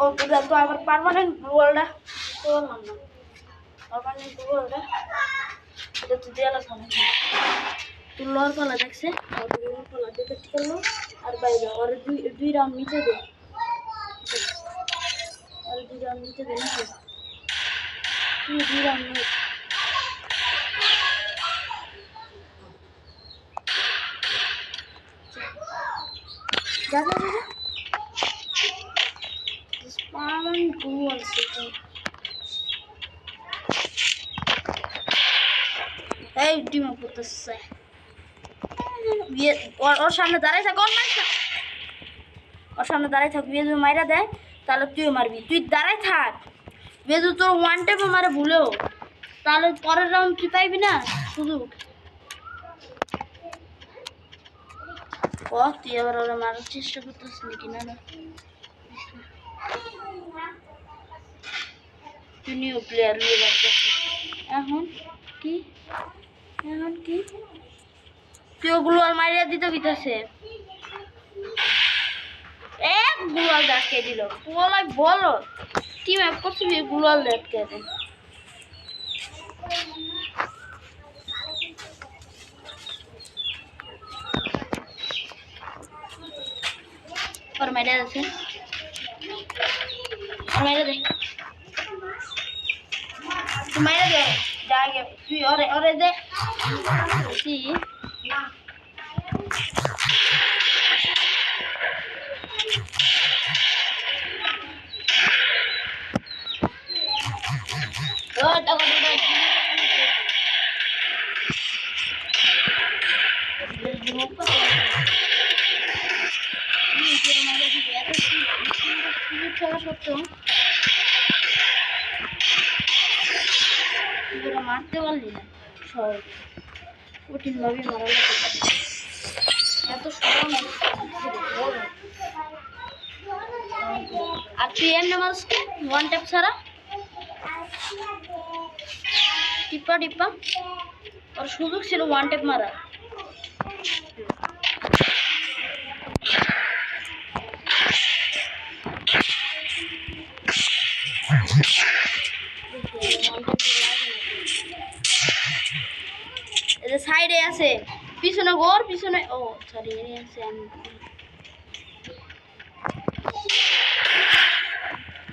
ও, বুঝলাম তো, আবার পারমানেন্ট তো বললাম না। পারমানেন্ট গোলটা এটা তো দেওয়া লাগবে না তুই লোহার পালা দেখছে আর লোহার পালা দেখে করল, আর বাইরে ওর দুই দুই রাউন্ড নিচে দে। আর দুই রাউন্ড নিচে এই ডিমে পড়তেছে বিয়ে ওর সামনে দাঁড়াই থাক, ওর না। ওর সামনে দাঁড়াই থাক, বিয়ে মাইরা দেয়, তাহলে তুইও মারবি। তুই দাঁড়াই থাক। বিয়ে যদি তোর ওয়ান টাইপে মারে, ভুলেও। তাহলে পরের রাউন্ড তুই পাইবি না? শুধু ও ওরা মারার চেষ্টা করতেছিস নাকি না না প্লেয়ার কি এখন কি মারিয়া দিতে এক গুলাল দিল বলো টিম অ্যাপ করছি গুলাল দে और मेरे से और मेरे दे तू मेरे दे जाके तू और और दे सी ओ टको टको খেলা সত্ত্বেও তোরা মারতে পারলি না সহজে কঠিনভাবে মারা এত সরল আর তুই এমনি মানুষকে ওয়ান ট্যাপ ছাড়া? টিপা টিপা। ওর সুযোগ ছিল ওয়ান ট্যাপ মারা সাইডে আছে, পিছনে ঘর, পিছনে ও সরি এর আছে আমি।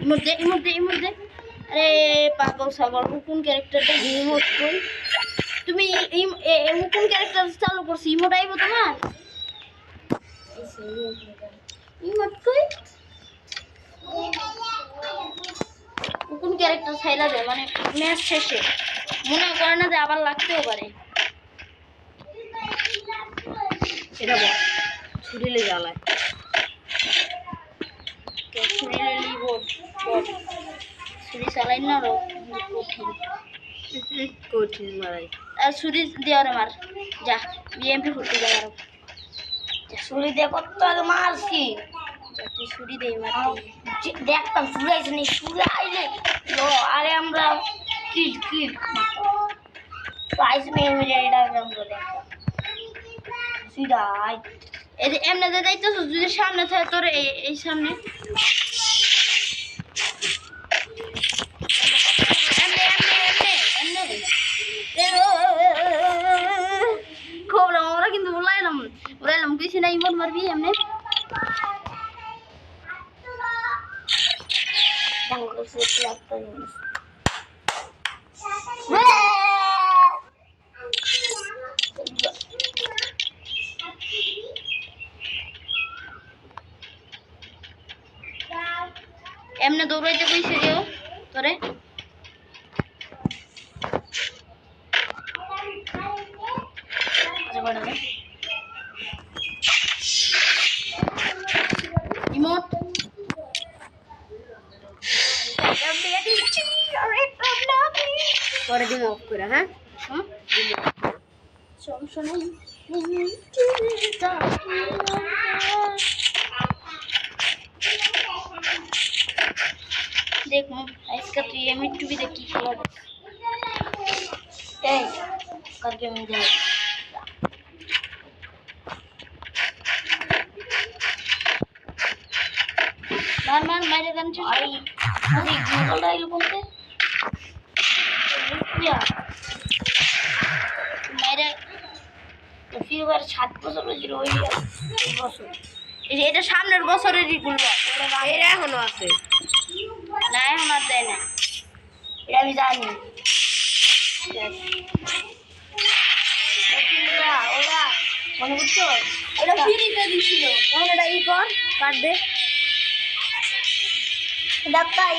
ইমোট দে ইমোট দে ইমোট দে। আরে, পাগল ছাগল কোন ক্যারেক্টারটা ইমোট কই তুমি কোন ক্যারেক্টার চালু করছি? ইমোট আইব তোমার? ইমোট কই কোন ক্যারেক্টার ছাইলা দেয় মানে ম্যাচ শেষে। মনে করে না যে আবার লাগতেও পারে। এটা বল। ছুরিলে জ্বালায়। ছুরি চালাই না কঠিন। কঠিন মারাই। আর ছুরি দিয়ে ওরে মার। যা বিএমপি ফুটতে যা মারো ছুরি দিয়ে কত মারছি। ছুরি দেই মার যে- দেখতাম নি আরে আমরা কিল প্রাইস মেয়ে সামনে এই সামনে। খবর, আমরা কিন্তু বলাইলাম বলাইলাম কিছু নাই, মন মারবি, এমনি। বাংলাদেশের একটা জিনিস এমনি দৌড়াইতে কইছে কেউ তোরে? আচ্ছা বাড়া ইমোট পরে দিন অফ করে হ্যাঁ হুম সমস্যা নেই দেখো আজকে তুই এমনি টুবি দেখি খেলা দেখ এই करके मिल जाए মার মার মাইরে গান भाई अरे निकल रहा है लोगों से সাত বছর ওই বছর। এটা সামনের বছরের খুলবো এখনও আছে। না এখন আর দেয় না। এটা আমি জানি। ওরা মনে করছ ই কর কাট ডাক্তার